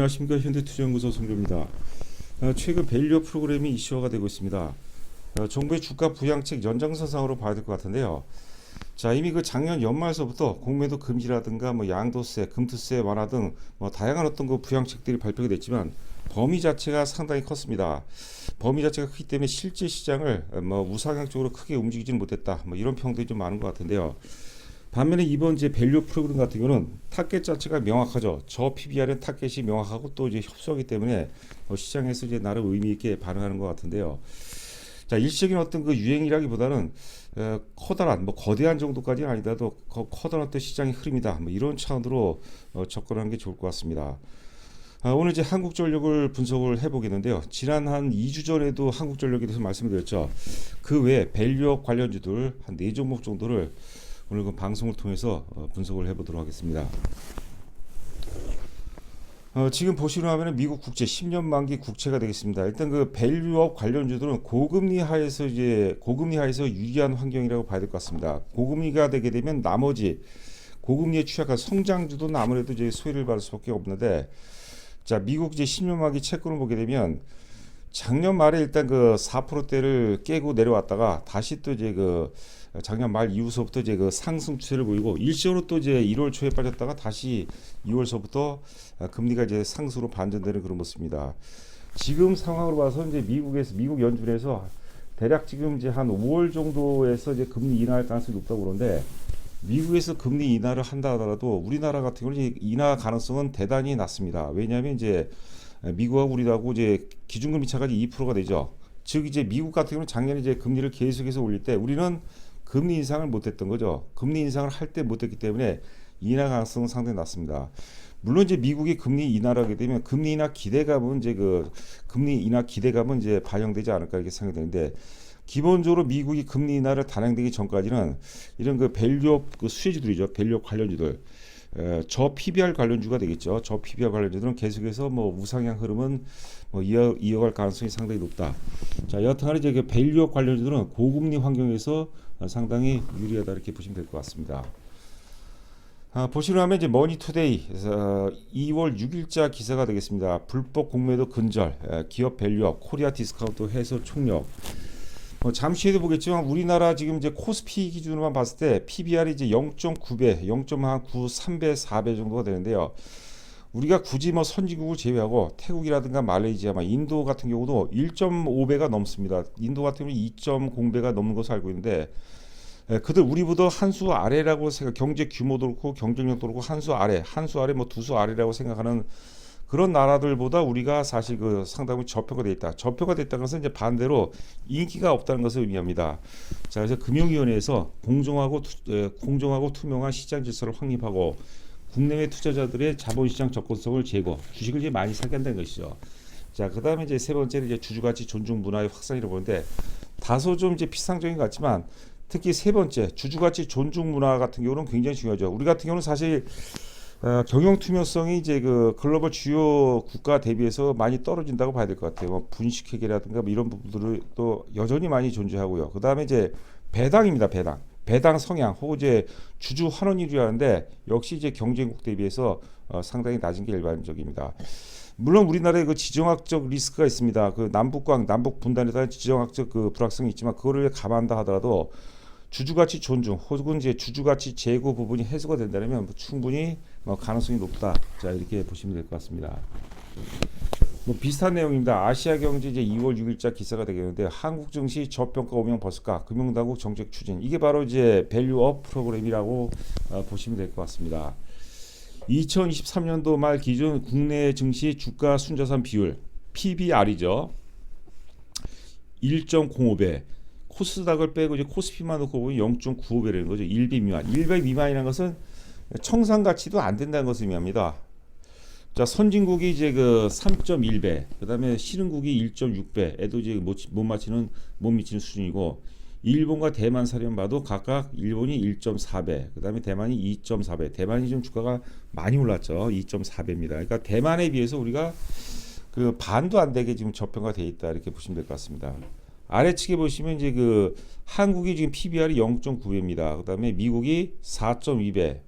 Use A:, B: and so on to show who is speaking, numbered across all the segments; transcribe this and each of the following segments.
A: 안녕하십니까 현대투자연구소 송조입니다. 어, 최근 밸류 프로그램이 이슈화가 되고 있습니다. 어, 정부의 주가 부양책 연장선상으로 봐야 될 것 같은데요. 자 이미 그 작년 연말서부터 공매도 금지라든가 뭐 양도세, 금투세 완화 등 뭐 다양한 어떤 그 부양책들이 발표가 됐지만 범위 자체가 상당히 컸습니다. 범위 자체가 크기 때문에 실제 시장을 어, 뭐 우상향 쪽으로 크게 움직이지는 못했다. 뭐 이런 평들이 좀 많은 것 같은데요. 반면에 이번 이제 밸류 프로그램 같은 경우는 타겟 자체가 명확하죠. 저 PBR은 타겟이 명확하고 또 이제 협소하기 때문에 어, 시장에서 이제 나름 의미 있게 반응하는 것 같은데요. 자 일시적인 어떤 그 유행이라기보다는 어, 커다란 뭐 거대한 정도까지는 아니더라도 커, 커다란 어떤 시장의 흐름이다. 뭐 이런 차원으로 어, 접근하는 게 좋을 것 같습니다. 아, 오늘 이제 한국전력을 분석을 해보겠는데요. 지난 한 2주 전에도 한국전력에 대해서 말씀드렸죠. 그 외에 밸류업 관련주들 한네 종목 정도를 오늘 그 방송을 통해서 어, 분석을 해보도록 하겠습니다. 어, 지금 보시는 화면은 미국 국채 10년 만기 국채가 되겠습니다. 일단 그 밸류업 관련주들은 고금리 하에서 이제 고금리 하에서 유리한 환경이라고 봐야 될 것 같습니다. 고금리가 되게 되면 나머지 고금리에 취약한 성장주도 아무래도 이제 소외를 받을 수밖에 없는데 자 미국 이제 10년 만기 채권을 보게 되면 작년 말에 일단 그 4%대를 깨고 내려왔다가 다시 또 이제 그 작년 말 이후서부터 이제 그 상승 추세를 보이고 일시적으로 또 이제 1월 초에 빠졌다가 다시 2월서부터 금리가 이제 상승으로 반전되는 그런 모습입니다. 지금 상황으로 봐서 이제 미국에서 미국 연준에서 대략 지금 이제 한 5월 정도에서 이제 금리 인하할 가능성이 높다고 그러는데 미국에서 금리 인하를 한다 하더라도 우리나라 같은 경우는 인하 가능성은 대단히 낮습니다. 왜냐하면 이제 미국하고 우리하고 이제 기준금리 차가 2%가 되죠. 즉 이제 미국 같은 경우는 작년에 이제 금리를 계속해서 올릴 때 우리는 금리 인상을 못했던 거죠. 금리 인상을 할 때 못했기 때문에 인하 가능성은 상당히 낮습니다. 물론 이제 미국이 금리 인하를 하게 되면 금리 인하 기대감은 이제 그 금리 인하 기대감은 이제 반영되지 않을까 이렇게 생각이 되는데 기본적으로 미국이 금리 인하를 단행되기 전까지는 이런 그 밸류업 그 수혜주들이죠. 밸류업 관련주들 에, 저 PBR 관련주가 되겠죠. 저 PBR 관련주들은 계속해서 뭐 우상향 흐름은 뭐 이어, 이어갈 가능성이 상당히 높다. 자, 여하튼 간에 이제 그 밸류업 관련주들은 고금리 환경에서 상당히 유리하다 이렇게 보시면 될 것 같습니다. 아, 보시면 하면 이제 머니투데이 어, 2월 6일자 기사가 되겠습니다. 불법 공매도 근절, 에, 기업 밸류업, 코리아 디스카운트 해소 총력. 어, 잠시 후에도 보겠지만 우리나라 지금 이제 코스피 기준으로만 봤을 때 PBR이 이제 0.9배, 0.93배, 4배 정도가 되는데요. 우리가 굳이 뭐 선진국을 제외하고 태국이라든가 말레이시아, 막 인도 같은 경우도 1.5배가 넘습니다. 인도 같은 경우 2.0배가 넘는 것으로 알고 있는데 에, 그들 우리보다 한 수 아래라고 생각, 경제 규모도 그렇고 경쟁력도 그렇고 한 수 아래, 한 수 아래 뭐 두 수 아래라고 생각하는 그런 나라들보다 우리가 사실 그 상당히 저평가돼 있다. 저평가돼 있다는 것은 이제 반대로 인기가 없다는 것을 의미합니다. 자, 그래서 금융위원회에서 공정하고 투, 에, 공정하고 투명한 시장 질서를 확립하고 국내외 투자자들의 자본시장 접근성을 제거, 주식을 이제 많이 사게 한다는 것이죠. 자, 그다음에 이제 세 번째는 이제 주주 가치 존중 문화의 확산이라고 보는데 다소 좀 이제 피상적인 것 같지만 특히 세 번째 주주 가치 존중 문화 같은 경우는 굉장히 중요하죠. 우리 같은 경우는 사실 어, 경영 투명성이 이제 그 글로벌 주요 국가 대비해서 많이 떨어진다고 봐야 될 것 같아요. 뭐 분식회계라든가 뭐 이런 부분들을 또 여전히 많이 존재하고요. 그 다음에 이제 배당입니다. 배당. 배당 성향 혹은 이제 주주 환원율이라는데 역시 이제 경쟁국 대비해서 어, 상당히 낮은 게 일반적입니다. 물론 우리나라에 그 지정학적 리스크가 있습니다. 그 남북광 남북 분단에 따른 지정학적 그 불확성이 있지만 그거를 감안다 하더라도 주주가치 존중 혹은 이제 주주가치 제고 부분이 해소가 된다면 뭐 충분히 뭐 가능성이 높다. 자 이렇게 보시면 될 것 같습니다. 뭐 비슷한 내용입니다. 아시아 경제 이제 2월 6일자 기사가 되겠는데 한국 증시 저평가 오명 벗을까 금융당국 정책 추진 이게 바로 이제 밸류업 프로그램이라고 어, 보시면 될 것 같습니다. 2023년도 말 기준 국내 증시 주가 순자산 비율 PBR이죠. 1.05배. 코스닥을 빼고 이제 코스피만 놓고 보면 0.95배라는 거죠. 1배 미만. 1배 미만이라는 것은 청산 가치도 안 된다는 것을 의미합니다. 자, 선진국이 이제 그 3.1배, 그다음에 신흥국이 1.6배에도 이제 못, 못 맞히는 못 미치는 수준이고 일본과 대만 사례만 봐도 각각 일본이 1.4배, 그다음에 대만이 2.4배. 대만이 좀 주가가 많이 올랐죠. 2.4배입니다. 그러니까 대만에 비해서 우리가 그 반도 안 되게 지금 저평가 돼 있다 이렇게 보시면 될 것 같습니다. 아래측에 보시면 이제 그 한국이 지금 PBR이 0.9배입니다. 그다음에 미국이 4.2배.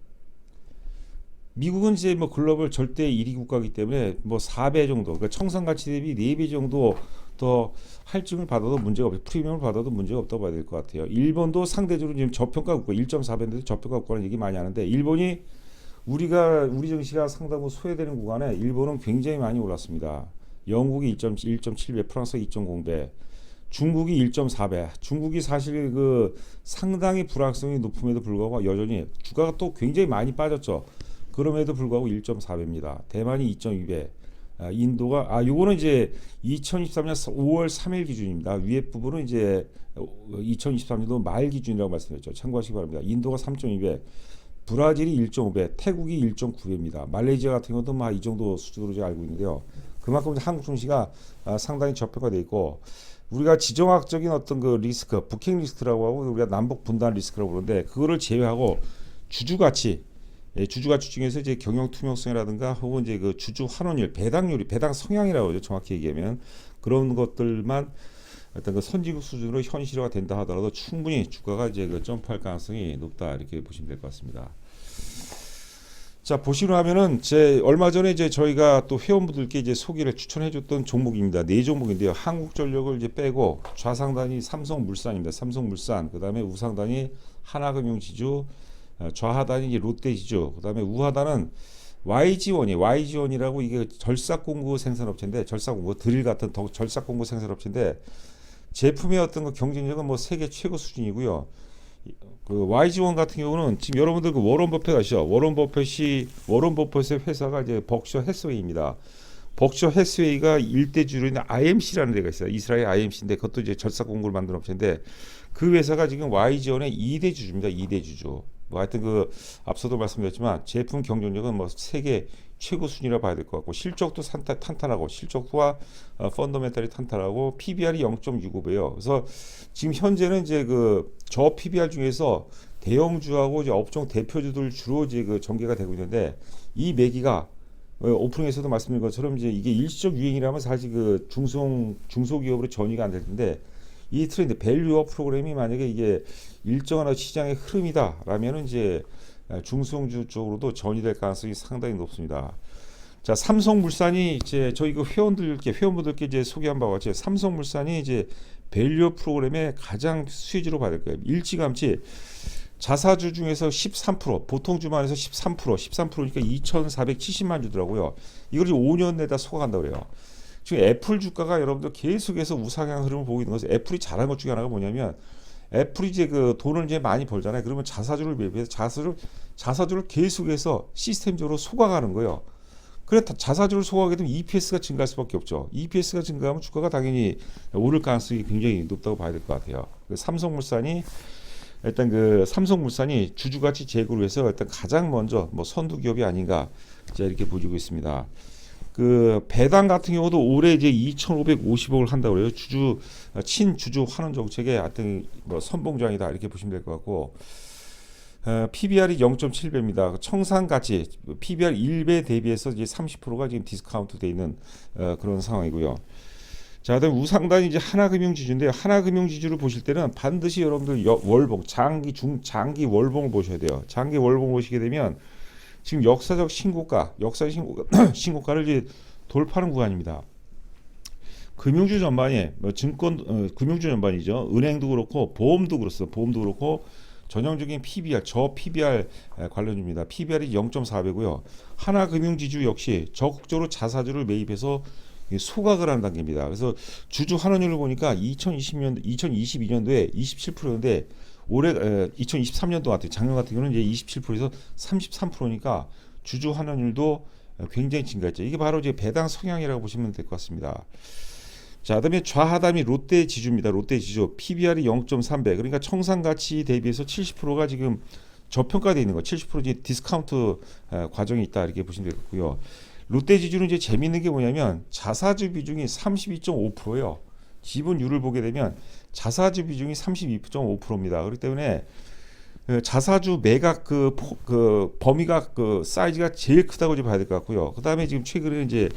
A: 미국은 이제 뭐 글로벌 절대 1위 국가이기 때문에 뭐 4배 정도, 그러니까 청산 가치 대비 4배 정도 더 할증을 받아도 문제가 없고 프리미엄을 받아도 문제가 없다고 봐야 될 것 같아요. 일본도 상대적으로 지금 저평가 국가 1.4배인데 저평가 국가는 얘기 많이 하는데 일본이 우리가 우리 증시가 상당히 소외되는 구간에 일본은 굉장히 많이 올랐습니다. 영국이 1.1.7배, 프랑스가 2.0배, 중국이 1.4배. 중국이 사실 그 상당히 불확성이 높음에도 불구하고 여전히 주가가 또 굉장히 많이 빠졌죠. 그럼에도 불구하고 1.4배입니다. 대만이 2.2배. 아, 인도가 아 요거는 이제 2023년 5월 3일 기준입니다. 위에 부분은 이제 2023년도 말 기준이라고 말씀드렸죠. 참고하시기 바랍니다. 인도가 3.2배, 브라질이 1.5배, 태국이 1.9배입니다. 말레이시아 같은 것도 막이 정도 수준으로 제가 알고 있는데요. 그만큼 한국 증시가 아, 상당히 저평가돼 있고 우리가 지정학적인 어떤 그 리스크, 북핵 리스크라고 하고 우리가 남북 분단 리스크라고 그러는데 그거를 제외하고 주주 가치 예, 주주 가치 중에서 이제 경영 투명성이라든가 혹은 이제 그 주주 환원율, 배당률이 배당 성향이라고 하죠. 정확히 얘기하면 그런 것들만 어떤 그 선진국 수준으로 현실화가 된다 하더라도 충분히 주가가 이제 그 점프할 가능성이 높다 이렇게 보시면 될 것 같습니다. 자 보시로 하면은 제 얼마 전에 이제 저희가 또 회원분들께 이제 소개를 추천해줬던 종목입니다. 네 종목인데요. 한국전력을 이제 빼고 좌상단이 삼성물산입니다. 삼성물산 그다음에 우상단이 하나금융지주 어, 좌하단이 이제 롯데지주 그다음에 우하단은 YG원이 YG원이라고 이게 절삭공구 생산업체인데 절삭공구 드릴 같은 더 절삭공구 생산업체인데 제품의 어떤 그 경쟁력은 뭐 세계 최고 수준이고요. 그 YG원 같은 경우는 지금 여러분들 그 워런 버핏 아시죠? 워런 버핏이 워런 버핏의 회사가 이제 벅셔 해스웨이입니다. 벅셔 해스웨이가 일대주로 있는 IMC라는 데가 있어요. 이스라엘 IMC인데 그것도 이제 절삭 공구를 만든 업체인데 그 회사가 지금 YG원의 2대 주주입니다. 2대 주주. 뭐 하여튼 그 앞서도 말씀드렸지만 제품 경쟁력은 뭐 세계 최고 순위라 봐야 될 것 같고 실적도 산타, 탄탄하고 실적과 어, 펀더멘탈이 탄탄하고 PBR이 0.65배요. 그래서 지금 현재는 이제 그 저 PBR 중에서 대형주하고 이제 업종 대표주들 주로 이제 그 전개가 되고 있는데 이 매기가 어, 오프닝에서도 말씀드린 것처럼 이제 이게 일시적 유행이라면 사실 그 중소 중소기업으로 전이가 안 될 텐데 이 트렌드 밸류업 프로그램이 만약에 이게 일정한 시장의 흐름이다라면은 이제 중소형주 쪽으로도 전이될 가능성이 상당히 높습니다. 자, 삼성물산이 이제 저희 그 회원들께 회원분들께 이제 소개한 바와 같이 삼성물산이 이제 밸류업 프로그램의 가장 수혜주로 될 거예요. 일찌감치 자사주 중에서 13% 보통 주만에서 13% 13%니까 2,470만 주더라고요. 이걸 이제 5년 내다 소화한다 그래요. 지금 애플 주가가 여러분들 계속해서 우상향 흐름을 보고 있는 것은 애플이 잘한 것 중에 하나가 뭐냐면 애플이 이제 그 돈을 이제 많이 벌잖아요. 그러면 자사주를 매입해서 자사주를 자사주를 계속해서 시스템적으로 속아가는 거예요. 그래 자사주를 소화하게 되면 EPS가 증가할 수밖에 없죠. EPS가 증가하면 주가가 당연히 오를 가능성이 굉장히 높다고 봐야 될 것 같아요. 그 삼성물산이 일단 그 삼성물산이 주주가치 제고를 해서 일단 가장 먼저 뭐 선두 기업이 아닌가 자 이렇게 보여주고 있습니다. 그 배당 같은 경우도 올해 이제 2,550억을 한다고 그래요. 주주 친 주주 환원 정책의 하여튼 뭐 선봉장이다 이렇게 보시면 될 것 같고 어, PBR이 0.7배입니다. 청산 가치 PBR 1배 대비해서 이제 30%가 지금 디스카운트 돼 있는 어, 그런 상황이고요. 자, 그다음 우상단이 이제 하나금융지주인데 하나금융지주를 보실 때는 반드시 여러분들 여, 월봉 장기 중 장기 월봉을 보셔야 돼요. 장기 월봉 보시게 되면 지금 역사적 신고가, 역사적 신고가, 신고가를 이제 돌파하는 구간입니다. 금융주 전반이 뭐 증권 어, 금융주 전반이죠. 은행도 그렇고 보험도 그렇습니다. 보험도 그렇고 전형적인 PBR 저 PBR 관련주입니다. PBR이 0.4배고요. 하나금융지주 역시 적극적으로 자사주를 매입해서 소각을 하는 단계입니다. 그래서 주주 환원율을 보니까 2020년 2022년도에 27%인데 올해 에, 2023년도 같은 작년 같은 경우는 이제 27%에서 33%니까 주주 환원율도 굉장히 증가했죠. 이게 바로 이제 배당 성향이라고 보시면 될 것 같습니다. 자, 그다음에 좌하단이 롯데 지주입니다. 롯데 지주 PBR이 0.3배. 그러니까 청산 가치 대비해서 70%가 지금 저평가되어 있는 거. 70% 이제 디스카운트 과정이 있다 이렇게 보시면 되겠고요. 롯데 지주는 이제 재미있는 게 뭐냐면 자사주 비중이 32.5%예요. 지분율을 보게 되면 자사주 비중이 32.5%입니다. 그렇기 때문에 그 자사주 매각 그, 포, 그 범위가 그 사이즈가 제일 크다고 좀 봐야 될 것 같고요. 그 다음에 지금 최근에 이제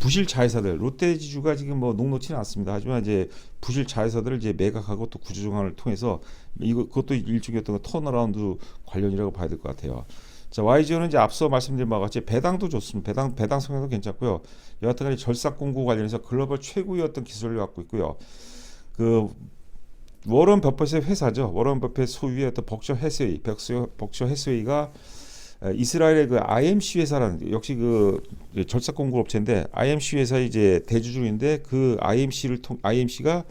A: 부실 자회사들 롯데지주가 지금 뭐 녹록치는 않습니다. 하지만 이제 부실 자회사들을 이제 매각하고 또 구조조정을 통해서 이거 그것도 일종의 어떤 턴어라운드 관련이라고 봐야 될 것 같아요. 자, YGO는 이제 앞서 말씀드린 바와 같이 배당도 좋습니다. 배당 배당 성향도 괜찮고요. 여하튼간에 절삭 공구 관련해서 글로벌 최고의 어떤 기술을 갖고 있고요. 그 워런 버핏의 회사죠. 워런 버핏 소유의 어떤 벅셔 해스웨이, 벅셔, 벅셔 해스웨이가 에, 이스라엘의 그 IMC 회사라는 역시 그 절삭 공구 업체인데 IMC 회사 이제 대주 주인데 그 IMC를 통 IMC가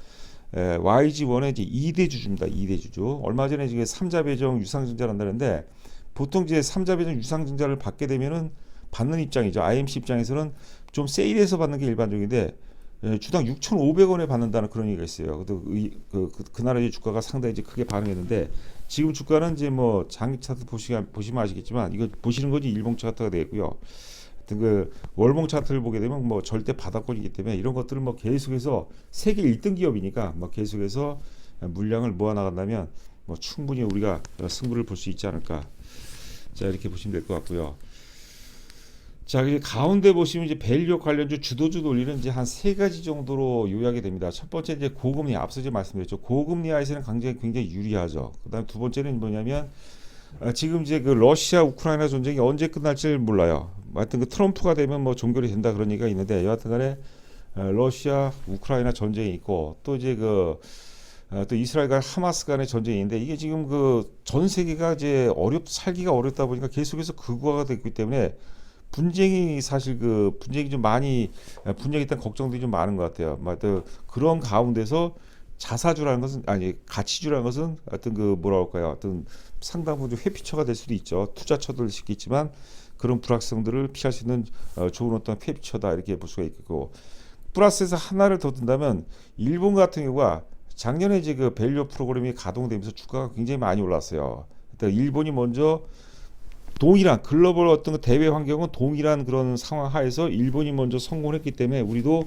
A: YG1의 이제 2대 주주입니다. 2대 주주. 얼마 전에 지금 3자 배정 유상증자를 한다는데 보통 이제 3자 배정 유상증자를 받게 되면은 받는 입장이죠. IMC 입장에서는 좀 세일해서 받는 게 일반적인데 예, 주당 6,500원에 받는다는 그런 얘기가 있어요. 그래도 의- 그, 그, 그 나라의 주가가 상당히 이제 크게 반응했는데 지금 주가는 이제 뭐 장기 차트 보시, 보시면 아시겠지만 이거 보시는 거지 일봉 차트가 되고요. 하여튼 그 월봉 차트를 보게 되면 뭐 절대 바닥권이기 때문에 이런 것들을 뭐 계속해서 세계 1등 기업이니까 뭐 계속해서 물량을 모아 나간다면 뭐 충분히 우리가 승부를 볼 수 있지 않을까. 자 이렇게 보시면 될 것 같고요. 자, 이 가운데 보시면 이제 밸류 관련주 주도주 논리는 이제 한 세 가지 정도로 요약이 됩니다. 첫 번째 이제 고금리 앞서 이제 말씀드렸죠. 고금리 하에서는 굉장히 굉장히 유리하죠. 그다음 두 번째는 뭐냐면 어, 지금 이제 그 러시아 우크라이나 전쟁이 언제 끝날지 몰라요. 하여튼 그 트럼프가 되면 뭐 종결이 된다 그런 얘기가 있는데 여하튼간에 어, 러시아 우크라이나 전쟁이 있고 또 이제 그 어, 또 이스라엘과 하마스 간의 전쟁인데 이게 지금 그 전 세계가 이제 어렵 살기가 어렵다 보니까 계속해서 극화가 됐기 때문에 분쟁이 사실 그 분쟁이 좀 많이 어, 분쟁에 대한 걱정들이 좀 많은 것 같아요. 뭐 하여튼 그런 가운데서 자사주라는 것은 아니 가치주라는 것은 어떤 그 뭐라 할까요? 어떤 상당 부분 회피처가 될 수도 있죠. 투자처도 될 수도 있지만 그런 불확성들을 피할 수 있는 어, 좋은 어떤 회피처다 이렇게 볼 수가 있고 플러스에서 하나를 더 든다면 일본 같은 경우가 작년에 이제 그 밸류 프로그램이 가동되면서 주가가 굉장히 많이 올랐어요. 그러니까 일본이 먼저 동일한 글로벌 어떤 그 대외 환경은 동일한 그런 상황 하에서 일본이 먼저 성공했기 때문에 우리도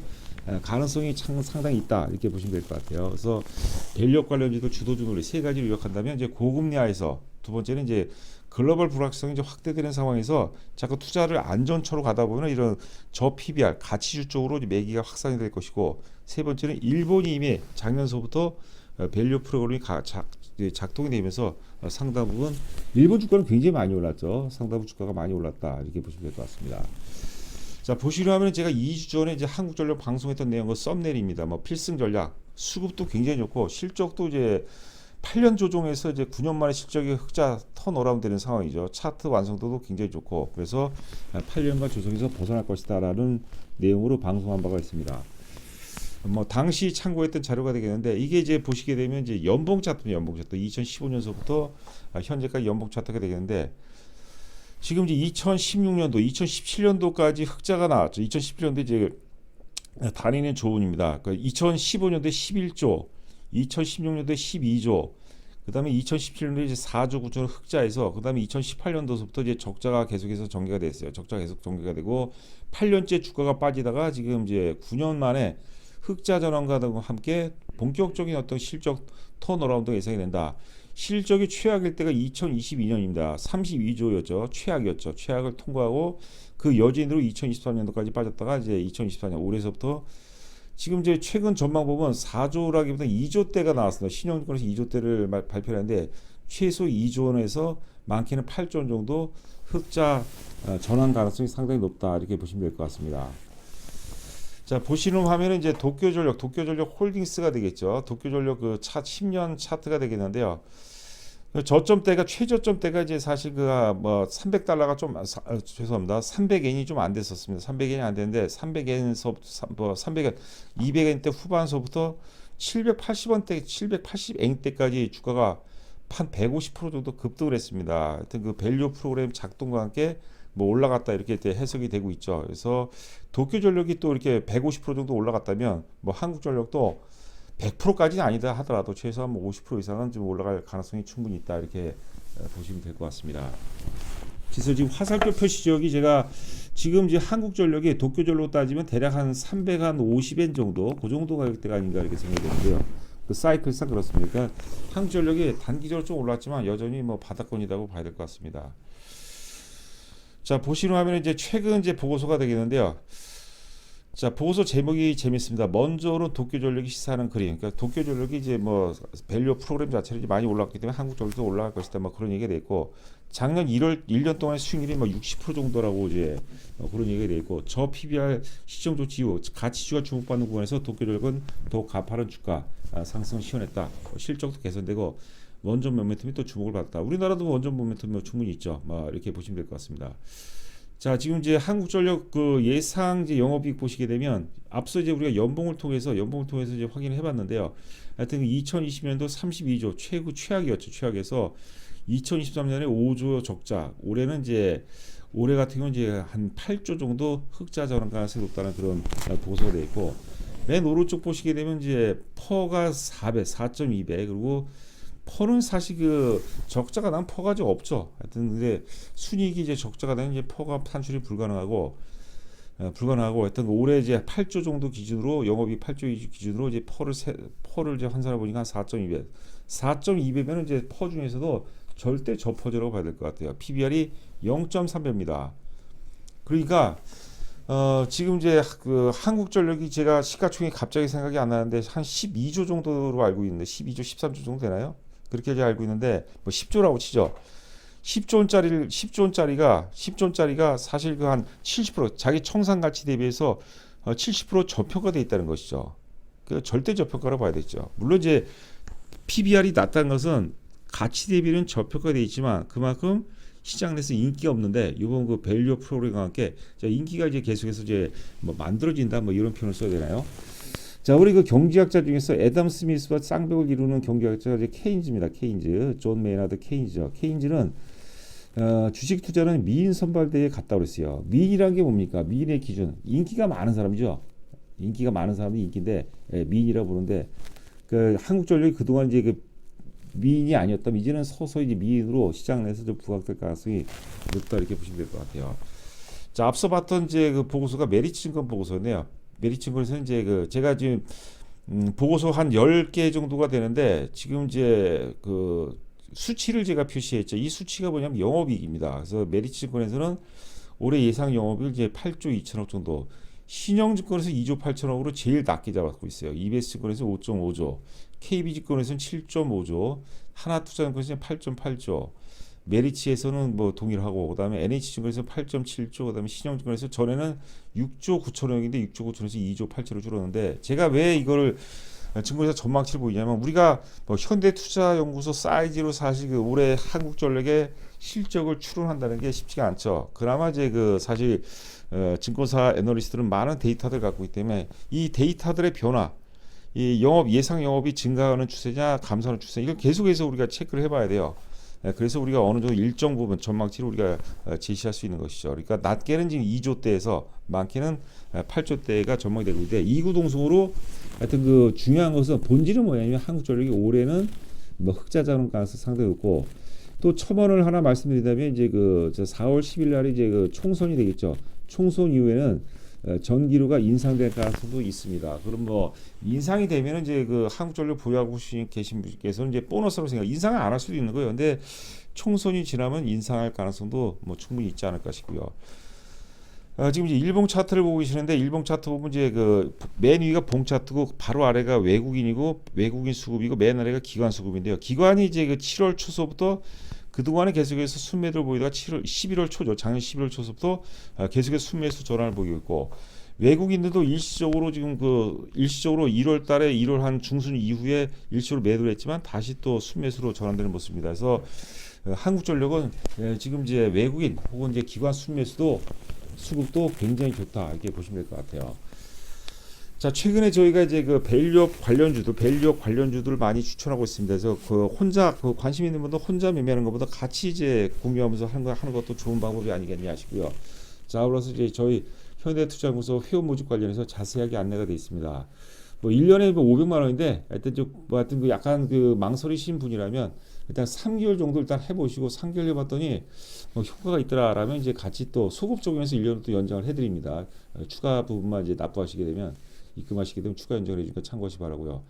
A: 에, 가능성이 참 상당히 있다 이렇게 보시면 될 것 같아요. 그래서 밸류 관련주도 주도주 논리 세 가지를 요약한다면 이제 고금리 하에서 두 번째는 이제 글로벌 불확성이 이제 확대되는 상황에서 자꾸 투자를 안전처로 가다 보면 이런 저 PBR 가치주 쪽으로 매기가 확산이 될 것이고 세 번째는 일본이 이미 작년서부터 어, 밸류 프로그램이 가, 작, 작동이 되면서 어, 상당 부분 일본 주가는 굉장히 많이 올랐죠. 상당 부분 주가가 많이 올랐다 이렇게 보시면 될 것 같습니다. 자 보시려 하면 제가 2주 전에 이제 한국전력 방송했던 내용은 썸네일입니다. 뭐 필승 전략 수급도 굉장히 좋고 실적도 이제 8년 조정에서 이제 9년 만에 실적이 흑자 턴어라운드 되는 상황이죠. 차트 완성도도 굉장히 좋고 그래서 8년간 조정에서 벗어날 것이다라는 내용으로 방송한 바가 있습니다. 뭐 당시 참고했던 자료가 되겠는데 이게 이제 보시게 되면 이제 연봉 차트 연봉 차트. 2015년서부터 현재까지 연봉 차트가 되겠는데 지금 이제 2016년도 2017년도까지 흑자가 나왔죠. 2017년도 이제 단위는 조원입니다. 그 2015년도에 11조 2016년도에 12조 그다음에 2017년도에 이제 4조 9천 흑자에서 그다음에 2018년도부터 이제 적자가 계속해서 전개가 됐어요. 적자가 계속 전개가 되고 8년째 주가가 빠지다가 지금 이제 9년 만에 흑자 전환과 함께 본격적인 어떤 실적 턴어라운드가 예상이 된다. 실적이 최악일 때가 2022년입니다. 32조였죠. 최악이었죠. 최악을 통과하고 그 여진으로 2023년도까지 빠졌다가 이제 2024년 올해서부터 지금 이제 최근 전망 보면 4조라기보다 2조 대가 나왔습니다. 신용증권에서 2조 대를 말- 발표했는데 최소 2조 원에서 많게는 8조 원 정도 흑자 어, 전환 가능성이 상당히 높다 이렇게 보시면 될 것 같습니다. 자 보시는 화면은 이제 도쿄전력, 도쿄전력 홀딩스가 되겠죠. 도쿄전력 그 차 10년 차트가 되겠는데요. 그 저점대가 최저점대가 이제 사실 그뭐 300달러가 좀 아, 사- 아, 죄송합니다. 300엔이 좀 안 됐었습니다. 300엔이 안 됐는데 300엔서 뭐 300엔, 200엔 대 후반서부터 780원대, 780엔 대까지 주가가 한 150% 정도 급등을 했습니다. 하여튼 그 밸류 프로그램 작동과 함께 뭐 올라갔다 이렇게 해석이 되고 있죠. 그래서 도쿄전력이 또 이렇게 150% 정도 올라갔다면 뭐 한국전력도 100%까지는 아니다 하더라도 최소한 뭐 50% 이상은 좀 올라갈 가능성이 충분히 있다 이렇게 어, 보시면 될 것 같습니다. 그래서 지금 화살표 표시 지역이 제가 지금 이제 한국전력이 도쿄전력 따지면 대략 한 350엔 정도 그 정도 가격대가 아닌가 이렇게 생각이 되는데요. 그 사이클상 그렇습니다. 그러니까 한국전력이 단기적으로 좀 올랐지만 여전히 뭐 바닥권이라고 봐야 될 것 같습니다. 자 보시는 화면에 이제 최근 이제 보고서가 되겠는데요. 자 보고서 제목이 재밌습니다. 먼저는 도쿄 전력이 시사하는 그림. 그러니까 도쿄 전력이 이제 뭐 밸류 프로그램 자체를 이제 많이 올랐기 때문에 한국 전력도 올라갈 것이다. 뭐 그런 얘기가 돼 있고 작년 1월 1년 동안 수익률이 뭐 60% 정도라고 이제 뭐 그런 얘기가 돼 있고 저 PBR 시정 조치 이후 가치주가 주목받는 구간에서 도쿄 전력은 더욱 가파른 주가 아, 상승을 시현했다. 뭐 실적도 개선되고 원전 모멘텀이 또 주목을 받았다. 우리나라도 원전 모멘텀이 뭐 충분히 있죠. 뭐 이렇게 보시면 될 것 같습니다. 자, 지금 이제 한국전력 그 예상 이제 영업이익 보시게 되면 앞서 이제 우리가 연봉을 통해서 연봉을 통해서 이제 확인을 해봤는데요. 하여튼 2020년도 32조 최고 최악이었죠. 최악에서 2023년에 5조 적자. 올해는 이제 올해 같은 경우는 이제 한 8조 정도 흑자 전환 가능성이 높다는 그런 보고서가 돼 있고 맨 오른쪽 보시게 되면 이제 퍼가 4배, 4.2배 그리고 퍼는 사실 그 적자가 난 퍼가 좀 없죠. 하여튼 근데 순이익이 이제 적자가 되면 이제 퍼가 산출이 불가능하고 어, 불가능하고 하여튼 올해 이제 8조 정도 기준으로 영업이 8조 기준으로 이제 퍼를 세, 퍼를 이제 환산해 보니까 한 4.2배. 4.2배면은 이제 퍼 중에서도 절대 저퍼제라고 봐야 될 것 같아요. PBR이 0.3배입니다. 그러니까 어, 지금 이제 그 한국전력이 제가 시가총액 갑자기 생각이 안 나는데 한 12조 정도로 알고 있는데 12조 13조 정도 되나요? 그렇게 이제 알고 있는데 뭐 10조라고 치죠. 10조 원짜리를 10조 원짜리가 10조 원짜리가 사실 그 한 70% 자기 청산 가치 대비해서 어, 70% 저평가돼 있다는 것이죠. 그 절대 저평가라고 봐야 되죠. 물론 이제 PBR이 낮다는 것은 가치 대비는 저평가돼 있지만 그만큼 시장 내에서 인기가 없는데 이번 그 밸류 프로그램과 함께 자, 인기가 이제 계속해서 이제 뭐 만들어진다 뭐 이런 표현을 써야 되나요? 자, 우리 그 경제학자 중에서 애덤 스미스와 쌍벽을 이루는 경제학자가 이제 케인즈입니다. 케인즈, 존 메이나드 케인즈죠. 케인즈는 어, 주식 투자는 미인 선발대회에 갔다 그랬어요. 미인이라는 게 뭡니까? 미인의 기준, 인기가 많은 사람이죠. 인기가 많은 사람이 인기인데 예, 미인이라고 부르는데 그 한국전력이 그동안 이제 그 미인이 아니었다면 이제는 서서히 이제 미인으로 시장 내에서 좀 부각될 가능성이 높다 이렇게 보시면 될 것 같아요. 자 앞서 봤던 이제 그 보고서가 메리츠 증권 보고서인데요. 메리츠증권에서는 이제 그 제가 지금 음, 보고서 한 10개 정도가 되는데 지금 이제 그 수치를 제가 표시했죠. 이 수치가 뭐냐면 영업이익입니다. 그래서 메리츠증권에서는 올해 예상 영업이익 이제 8조 2천억 정도. 신영증권에서 2조 8천억으로 제일 낮게 잡았고 있어요. EBS증권에서 5.5조, KB증권에서는 7.5조, 하나투자증권에서는 8.8조, 메리츠에서는 뭐 동일하고 그다음에 NH증권에서 8.7조, 그다음에 신영증권에서 전에는 6조 9천억인데 6조 9천에서 2조 8천으로 줄었는데 제가 왜 이거를 증권회사 전망치를 보이냐면 우리가 뭐 현대투자연구소 사이즈로 사실 그 올해 한국전력의 실적을 추론한다는 게 쉽지가 않죠. 그나마 이제 그 사실 어, 증권사 애널리스트들은 많은 데이터들 갖고 있기 때문에 이 데이터들의 변화, 이 영업 예상 영업이 증가하는 추세냐 감소하는 추세 이걸 계속해서 우리가 체크를 해봐야 돼요. 예, 그래서 우리가 어느 정도 일정 부분 전망치를 우리가 어, 제시할 수 있는 것이죠. 그러니까 낮게는 지금 2조대에서 많게는 8조대가 전망이 되고 있는데 이구동성으로 하여튼 그 중요한 것은 본질은 뭐냐면 한국전력이 올해는 뭐 흑자 자원 가능성 상당히 높고 또 첨언을 하나 말씀드리자면 이제 그 4월 10일 날이 이제 그 총선이 되겠죠. 총선 이후에는 어, 전기료가 인상될 가능성도 있습니다. 그럼 뭐 인상이 되면 이제 그 한국전력 보유하고 계신 분께서는 이제 보너스라고 생각, 인상을 안 할 수도 있는 거예요. 근데 총선이 지나면 인상할 가능성도 뭐 충분히 있지 않을까 싶고요. 어, 지금 이제 일봉 차트를 보고 계시는데 일봉 차트 보면 이제 그 맨 위가 봉 차트고 바로 아래가 외국인이고 외국인 수급이고 맨 아래가 기관 수급인데요. 기관이 이제 그 7월 초서부터 그동안에 계속해서 순매도를 보이다가 7월, 11월 초죠. 작년 11월 초서부터 아, 계속해서 순매수 전환을 보이고 있고 외국인들도 일시적으로 지금 그 일시적으로 1월 달에 1월 한 중순 이후에 일시적으로 매도를 했지만 다시 또 순매수로 전환되는 모습입니다. 그래서 어, 한국전력은 예, 지금 이제 외국인 혹은 이제 기관 순매수도 수급도 굉장히 좋다 이렇게 보시면 될 것 같아요. 자 최근에 저희가 이제 그 밸류업 관련주들 밸류업 관련주들을 많이 추천하고 있습니다. 그래서 그 혼자 그 관심 있는 분들 혼자 매매하는 것보다 같이 이제 구매하면서 하는 거 하는 것도 좋은 방법이 아니겠냐 하시고요. 자 그래서 이제 저희 현대투자연구소 회원 모집 관련해서 자세하게 안내가 되어 있습니다. 뭐 1년에 뭐 500만 원인데 하여튼 좀뭐 하여튼 그 약간 그 망설이신 분이라면 일단 3개월 정도 일단 해보시고 3개월 해봤더니 뭐 효과가 있더라라면 이제 같이 또 소급 적용해서 1년 또 연장을 해드립니다. 추가 부분만 이제 납부하시게 되면 입금하시게 되면 추가 연장을 해주니까 참고하시 기 바라고요.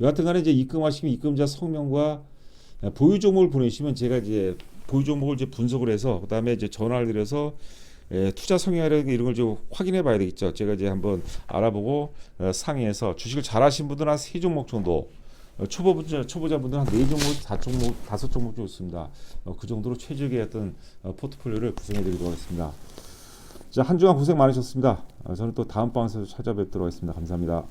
A: 여하튼 간에 이제 입금하시면 입금자 성명과 보유 종목을 보내시면 제가 이제 보유 종목을 이제 분석을 해서 그다음에 이제 전화를 드려서 예, 투자 성향이라든가 이런 걸 좀 확인해 봐야 되겠죠. 제가 이제 한번 알아보고 어, 상의해서 주식을 잘 하신 분들은 한 세 종목 정도 어, 초보자 초보자분들은 한 네 종목, 다 종목, 다섯 종목 정도 있습니다. 어, 그 정도로 최적의 어떤 어, 포트폴리오를 구성해 드리도록 하겠습니다. 자, 한 주간 고생 많으셨습니다. 어, 저는 또 다음 방송에서 찾아뵙도록 하겠습니다. 감사합니다.